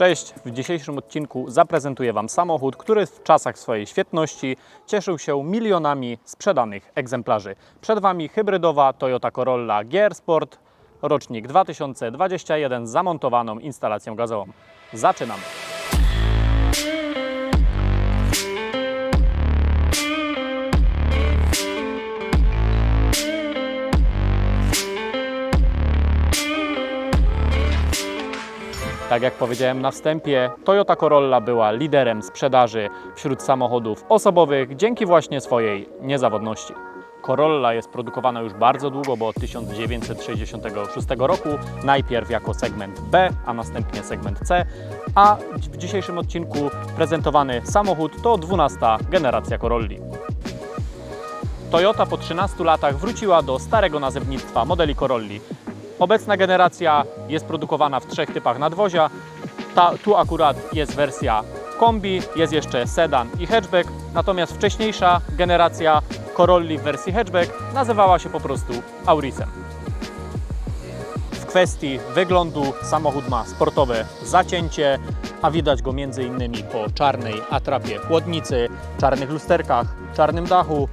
Cześć! W dzisiejszym odcinku zaprezentuję Wam samochód, który w czasach swojej świetności cieszył się milionami sprzedanych egzemplarzy. Przed Wami hybrydowa Toyota Corolla GR Sport, rocznik 2021 z zamontowaną instalacją gazową. Zaczynamy! Tak jak powiedziałem na wstępie, Toyota Corolla była liderem sprzedaży wśród samochodów osobowych dzięki właśnie swojej niezawodności. Corolla jest produkowana już bardzo długo, bo od 1966 roku, najpierw jako segment B, a następnie segment C, a w dzisiejszym odcinku prezentowany samochód to 12 generacja Corolli. Toyota po 13 latach wróciła do starego nazewnictwa modeli Corolli. Obecna generacja jest produkowana w trzech typach nadwozia. Ta, tu akurat jest wersja kombi, jest jeszcze sedan i hatchback, natomiast wcześniejsza generacja Corolli w wersji hatchback nazywała się po prostu Aurisem. W kwestii wyglądu samochód ma sportowe zacięcie, a widać go m.in. po czarnej atrapie chłodnicy, czarnych lusterkach, czarnym dachu,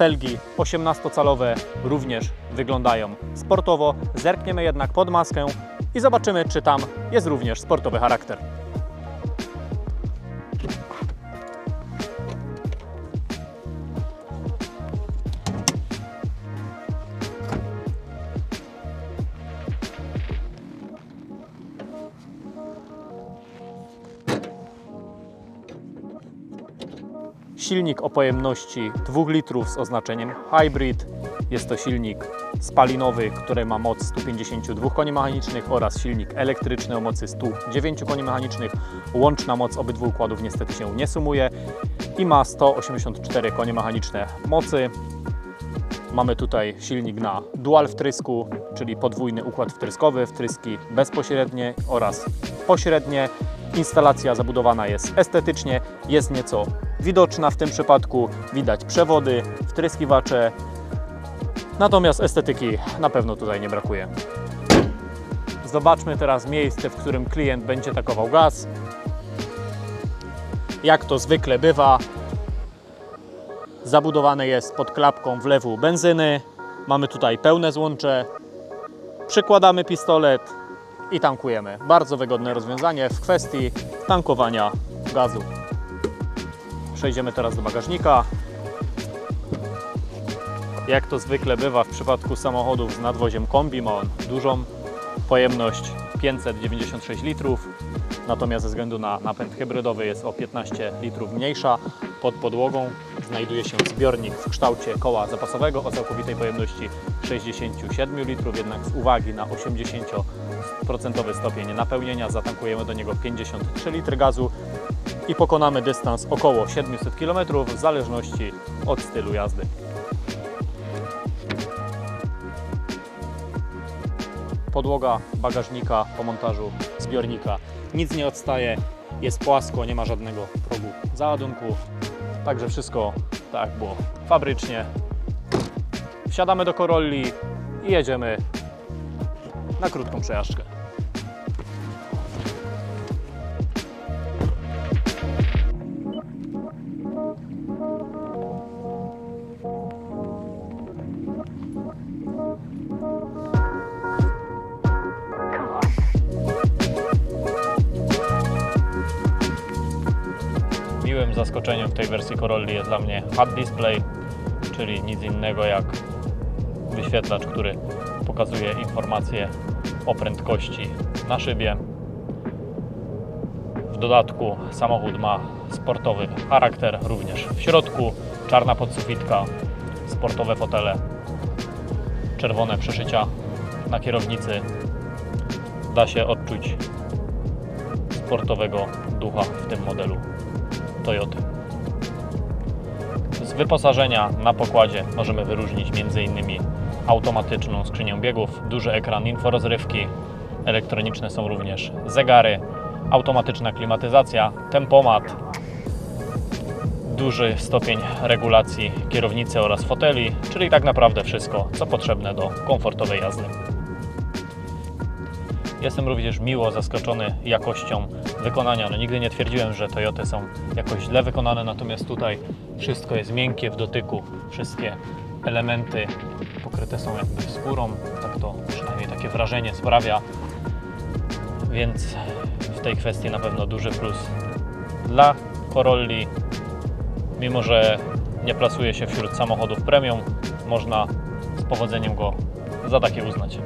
Felgi 18-calowe również wyglądają sportowo. Zerkniemy jednak pod maskę i zobaczymy, czy tam jest również sportowy charakter. Silnik o pojemności 2 litrów z oznaczeniem hybrid. Jest to silnik spalinowy, który ma moc 152 koni mechanicznych oraz silnik elektryczny o mocy 109 koni mechanicznych. Łączna moc obydwu układów niestety się nie sumuje i ma 184 konie mechaniczne mocy. Mamy tutaj silnik na dual wtrysku, czyli podwójny układ wtryskowy, wtryski bezpośrednie oraz pośrednie. Instalacja zabudowana jest estetycznie, jest nieco widoczna w tym przypadku. Widać przewody, wtryskiwacze, natomiast estetyki na pewno tutaj nie brakuje. Zobaczmy teraz miejsce, w którym klient będzie takował gaz. Jak to zwykle bywa, zabudowane jest pod klapką wlewu benzyny. Mamy tutaj pełne złącze. Przykładamy pistolet i tankujemy. Bardzo wygodne rozwiązanie w kwestii tankowania gazu. Przejdziemy teraz do bagażnika. Jak to zwykle bywa w przypadku samochodów z nadwoziem kombi, ma on dużą pojemność 596 litrów, natomiast ze względu na napęd hybrydowy jest o 15 litrów mniejsza. Pod podłogą znajduje się zbiornik w kształcie koła zapasowego o całkowitej pojemności 67 litrów, jednak z uwagi na 80% stopień napełnienia zatankujemy do niego 53 litry gazu i pokonamy dystans około 700 km w zależności od stylu jazdy. Podłoga bagażnika po montażu zbiornika nic nie odstaje, jest płasko, nie ma żadnego progu załadunku. Także wszystko tak było fabrycznie. Wsiadamy do Corolli i jedziemy na krótką przejażdżkę. Zaskoczeniem w tej wersji Corolli jest dla mnie HUD Display, czyli nic innego jak wyświetlacz, który pokazuje informacje o prędkości na szybie. W dodatku samochód ma sportowy charakter również w środku. Czarna podsufitka, sportowe fotele, czerwone przeszycia na kierownicy. Da się odczuć sportowego ducha w tym modelu Toyoty. Z wyposażenia na pokładzie możemy wyróżnić m.in. automatyczną skrzynię biegów, duży ekran inforozrywki, elektroniczne są również zegary, automatyczna klimatyzacja, tempomat, duży stopień regulacji kierownicy oraz foteli, czyli tak naprawdę wszystko, co potrzebne do komfortowej jazdy. Jestem również miło zaskoczony jakością wykonania. No, nigdy nie twierdziłem, że Toyoty są jakoś źle wykonane, natomiast tutaj wszystko jest miękkie w dotyku. Wszystkie elementy pokryte są jakby skórą. Tak to przynajmniej takie wrażenie sprawia. Więc w tej kwestii na pewno duży plus dla Corolli. Mimo, że nie plasuje się wśród samochodów premium, można z powodzeniem go za takie uznać.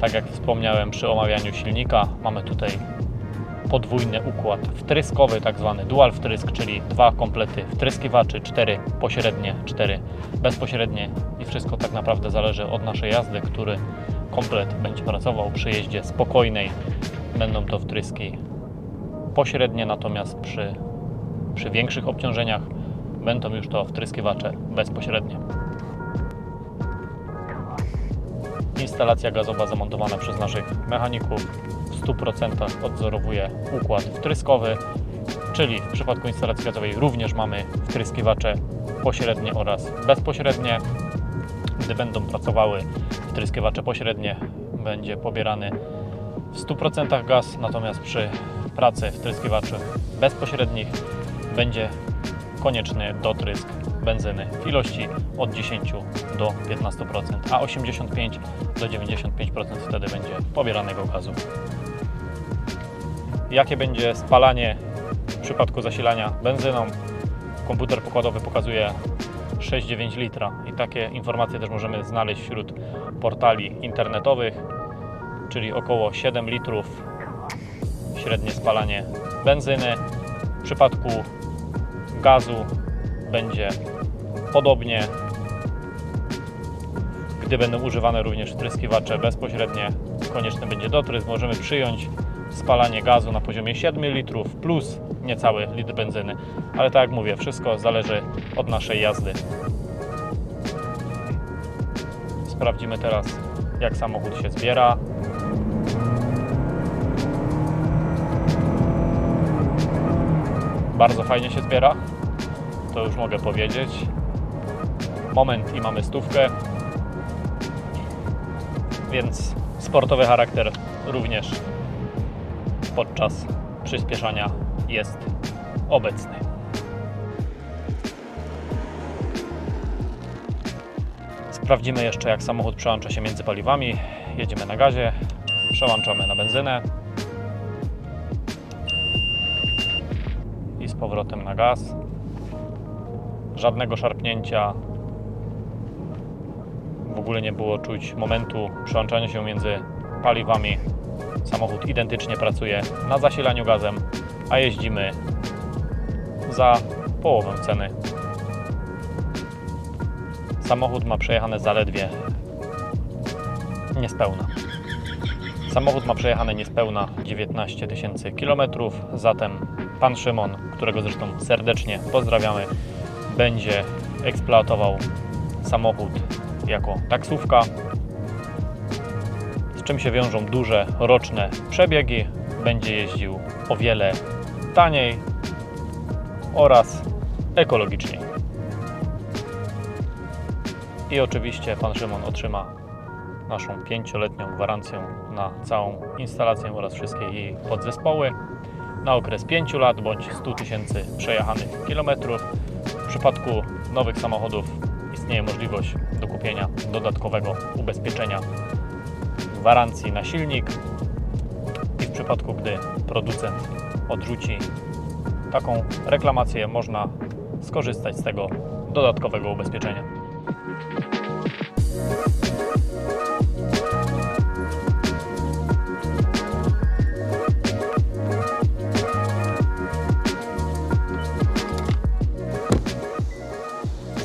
Tak jak wspomniałem przy omawianiu silnika, mamy tutaj podwójny układ wtryskowy, tak zwany dual wtrysk, czyli dwa komplety wtryskiwaczy, cztery pośrednie, cztery bezpośrednie i wszystko tak naprawdę zależy od naszej jazdy, który komplet będzie pracował przy jeździe spokojnej. Będą to wtryski pośrednie, natomiast przy, przy większych obciążeniach będą już to wtryskiwacze bezpośrednie. Instalacja gazowa zamontowana przez naszych mechaników w 100% odzorowuje układ wtryskowy, czyli w przypadku instalacji gazowej również mamy wtryskiwacze pośrednie oraz bezpośrednie. Gdy będą pracowały wtryskiwacze pośrednie, będzie pobierany w 100% gaz, natomiast przy pracy wtryskiwaczy bezpośrednich będzie konieczny dotrysk benzyny w ilości od 10 do 15%, a 85 do 95% wtedy będzie pobieranego gazu. Jakie będzie spalanie w przypadku zasilania benzyną? Komputer pokładowy pokazuje 6,9 litra i takie informacje też możemy znaleźć wśród portali internetowych, czyli około 7 litrów średnie spalanie benzyny. W przypadku gazu będzie podobnie. Gdy będą używane również wtryskiwacze bezpośrednie, konieczny będzie dotrysk. Możemy przyjąć spalanie gazu na poziomie 7 litrów plus niecały litr benzyny. Ale tak jak mówię, wszystko zależy od naszej jazdy. Sprawdzimy teraz, jak samochód się zbiera. Bardzo fajnie się zbiera, to już mogę powiedzieć. Moment i mamy stówkę, więc sportowy charakter również podczas przyspieszania jest obecny. Sprawdzimy jeszcze, jak samochód przełącza się między paliwami. Jedziemy na gazie, przełączamy na benzynę i z powrotem na gaz. Żadnego szarpnięcia. W ogóle nie było czuć momentu przełączania się między paliwami. Samochód identycznie pracuje na zasilaniu gazem, a jeździmy za połowę ceny. Samochód ma przejechane zaledwie niespełna. Samochód ma przejechane niespełna 19 tysięcy kilometrów, zatem pan Szymon, którego zresztą serdecznie pozdrawiamy, będzie eksploatował samochód jako taksówka, z czym się wiążą duże roczne przebiegi. Będzie jeździł o wiele taniej oraz ekologiczniej. I oczywiście pan Szymon otrzyma naszą pięcioletnią gwarancję na całą instalację oraz wszystkie jej podzespoły na okres 5 lat bądź 100 tysięcy przejechanych kilometrów. Przypadku nowych samochodów istnieje możliwość dokupienia dodatkowego ubezpieczenia gwarancji na silnik i w przypadku, gdy producent odrzuci taką reklamację, można skorzystać z tego dodatkowego ubezpieczenia.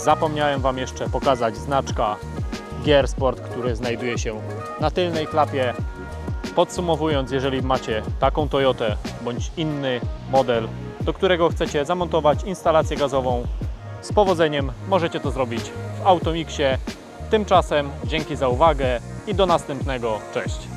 Zapomniałem Wam jeszcze pokazać znaczka Gear Sport, który znajduje się na tylnej klapie. Podsumowując, jeżeli macie taką Toyotę bądź inny model, do którego chcecie zamontować instalację gazową, z powodzeniem możecie to zrobić w Automixie. Tymczasem dzięki za uwagę i do następnego. Cześć!